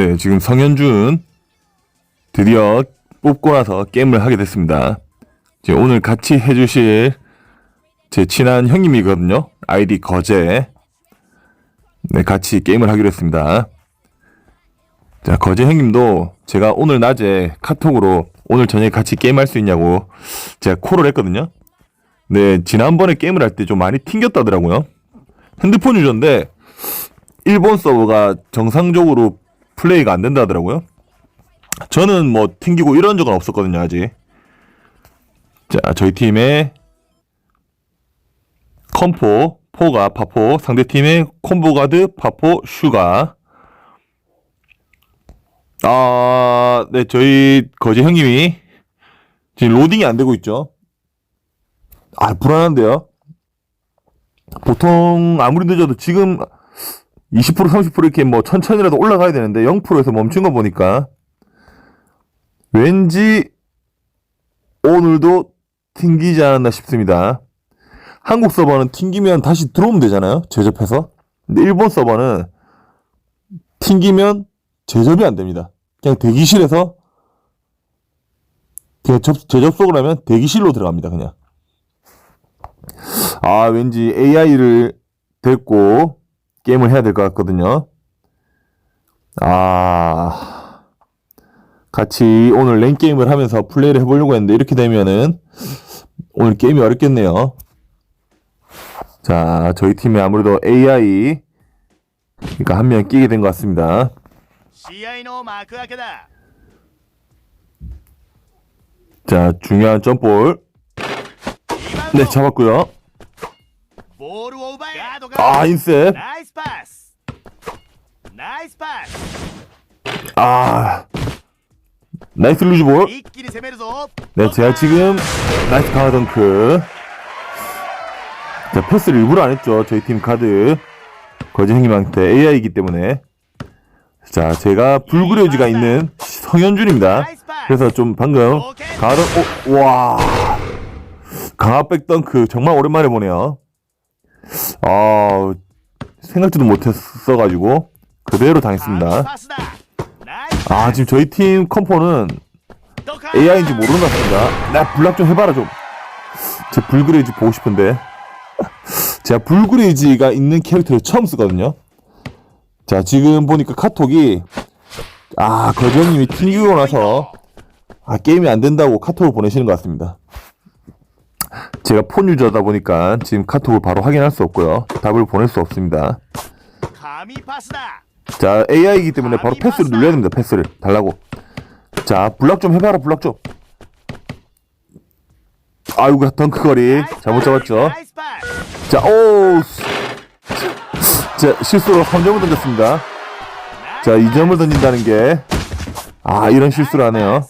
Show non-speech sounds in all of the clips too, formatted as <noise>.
네, 지금 성현준 드디어 뽑고 나서 게임을 하게 됐습니다. 이제 오늘 같이 해주실 제 친한 형님이거든요. 아이디 거제. 네, 같이 게임을 하기로 했습니다. 자, 거제 형님도 제가 오늘 낮에 카톡으로 오늘 저녁에 같이 게임할 수 있냐고 제가 콜을 했거든요. 네, 지난번에 게임을 할 때 좀 많이 튕겼다더라고요. 핸드폰 유저인데 일본 서버가 정상적으로 플레이가 안 된다 하더라고요. 저는 뭐 튕기고 이런 적은 없었거든요, 아직. 자, 저희 팀의 컴포, 포가, 파포, 상대 팀의 콤보 가드, 파포, 슈가. 아, 네, 저희 거제 형님이 지금 로딩이 안 되고 있죠. 아, 불안한데요. 보통 아무리 늦어도 지금 20% 30% 이렇게 뭐 천천히라도 올라가야 되는데 0%에서 멈춘 거 보니까 왠지 오늘도 튕기지 않았나 싶습니다. 한국 서버는 튕기면 다시 들어오면 되잖아요. 제접해서. 근데 일본 서버는 튕기면 제접이 안 됩니다. 그냥 대기실에서 그냥 접, 재접속을 하면 대기실로 들어갑니다. 그냥. 아, 왠지 AI를 데리고 게임을 해야 될 것 같거든요. 아, 같이 오늘 랭게임을 하면서 플레이를 해보려고 했는데, 이렇게 되면은, 오늘 게임이 어렵겠네요. 자, 저희 팀이 아무래도 AI, 그니까 한 명 끼게 된 것 같습니다. 자, 중요한 점볼. 네, 잡았고요. 아, 인셉. 나이스 파스. 나이스 파스. 아. 나이스 루즈볼. 네, 제가 지금 나이스 파워덩크. 그, 자, 패스를 일부러 안 했죠. 저희 팀 카드. 거지 형님한테 AI이기 때문에. 자, 제가 불그레오즈가 있는 성현준입니다. 그래서 좀 방금 가던 오, 와 강압 백덩크 그 정말 오랜만에 보네요. 아 생각지도 못했어가지고 그대로 당했습니다. 아 지금 저희 팀 컴포는 AI인지 모르는 것 같습니다. 나 블락 좀 해봐라 좀. 제 불그레이즈 보고 싶은데 <laughs> 제가 불그레이즈가 있는 캐릭터를 처음 쓰거든요. 자 지금 보니까 카톡이 아 거정님이 튕기고 나서 아 게임이 안 된다고 카톡을 보내시는 것 같습니다. 제가 폰 유저다 보니까 지금 카톡을 바로 확인할 수 없고요. 답을 보낼 수 없습니다. 감히 파스다. 자, AI이기 때문에 바로 패스를 눌러야 됩니다. 패스를 달라고. 자, 블락 좀 해봐라, 블락 좀. 아이고, 덩크거리. 잘못 잡았죠. 자, 오. 자, 실수로 3점을 던졌습니다. 자, 2점을 던진다는 게. 아, 이런 실수를 하네요.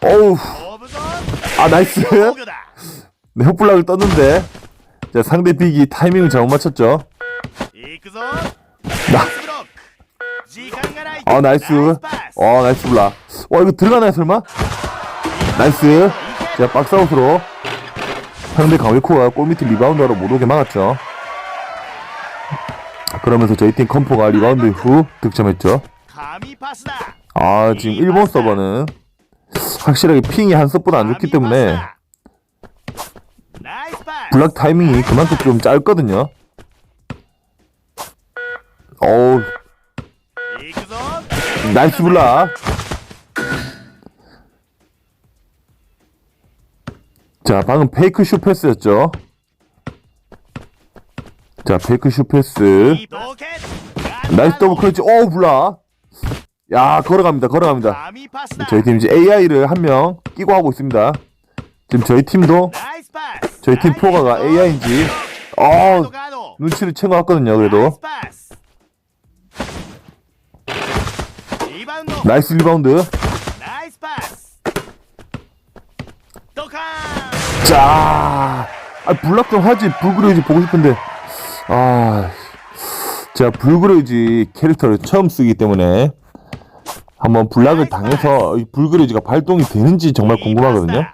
어우. 아, 나이스. <laughs> 네, 흑블락을 떴는데 자, 상대 빅이 타이밍을 잘못 맞췄죠. 나. 어 나이스. 어 나이스 블락. 와 이거 들어가나요 설마? 나이스. 자 박사웃으로 상대 강웨코가 골밑에 리바운드하러 못 오게 막았죠. 그러면서 저희 팀 컴포가 리바운드 후 득점했죠. 아 지금 일본 서버는 확실하게 핑이 한 서버도 안 좋기 때문에 블락 타이밍이 그만큼 좀 짧거든요. 어우. 나이스 블락. 자, 방금 페이크 슈 패스였죠. 자, 페이크 슈 패스. 나이스 더블 클러치. 오, 블락. 야, 걸어갑니다. 걸어갑니다. 저희 팀 이제 AI를 한 명 끼고 하고 있습니다. 지금 저희 팀도 저희 팀 포가가 AI인지. 어 눈치를 챈것 같거든요 그래도. 나이스 리바운드. 자 아, 블락 좀 하지. 불그레이지 보고 싶은데. 아 제가 불그레이지 캐릭터를 처음 쓰기 때문에 한번 블락을 당해서 불그레이지가 발동이 되는지 정말 궁금하거든요.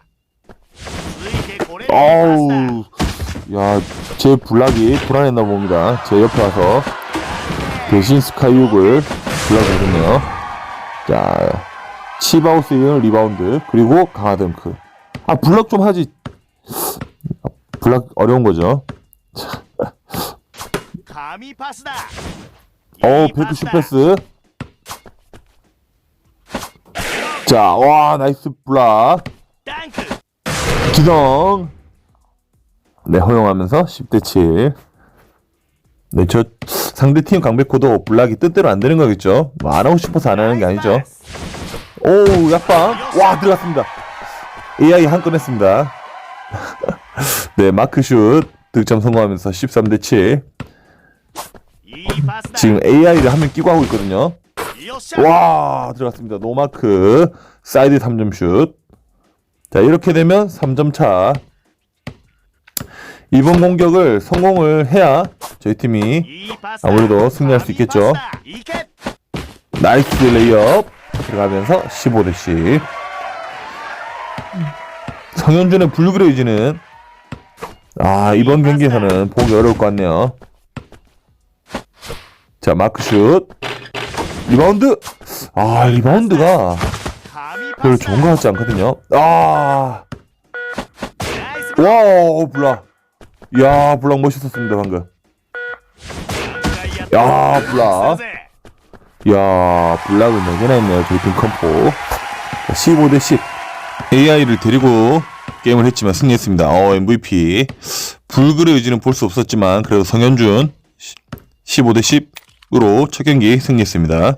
어우 야제 블락이 불안했나 봅니다. 제 옆에 와서 네. 대신 스카이육을 불러주겠네요. 자 치바우스 이은 리바운드 그리고 강하댐크. 아 블락 좀 하지. 아, 블락 어려운 거죠. 감히 파스다. 어 베프 슈패스. 자 와 나이스 블락. 기동. 네, 허용하면서 10대 7. 네, 저 상대 팀 강백호도 블락이 뜻대로 안 되는 거겠죠. 뭐 안 하고 싶어서 안 하는 게 아니죠. 나이스 패스. 오, 약방. 와, 들어갔습니다. AI 한 건 했습니다. <laughs> 네, 마크슛 득점 성공하면서 13대 7. 이 파스다. 지금 AI를 한 명 끼고 하고 있거든요. 와, 들어갔습니다. 노마크 사이드 3점 슛. 자, 이렇게 되면 3점 차. 이번 공격을 성공을 해야 저희 팀이. 아무래도 승리할 수 있겠죠. 나이스 레이업 들어가면서 15대 10. 성현준의 불그레이즈는 아 이번 경기에서는 보기 어려울 것 같네요. 자 마크슛 리바운드 아 리바운드가 별로 파스다. 좋은 것 같지 않거든요. 아 와우 블락 야 블락 멋있었습니다 방금. 야, 블락. 야 블락을 4개나 했네요 저희 팀 컴포 15 대 10 AI를 데리고 게임을 했지만 승리했습니다 어 MVP 불굴의 의지는 볼 수 없었지만 그래도 성현준 15 대 10으로 첫 경기 승리했습니다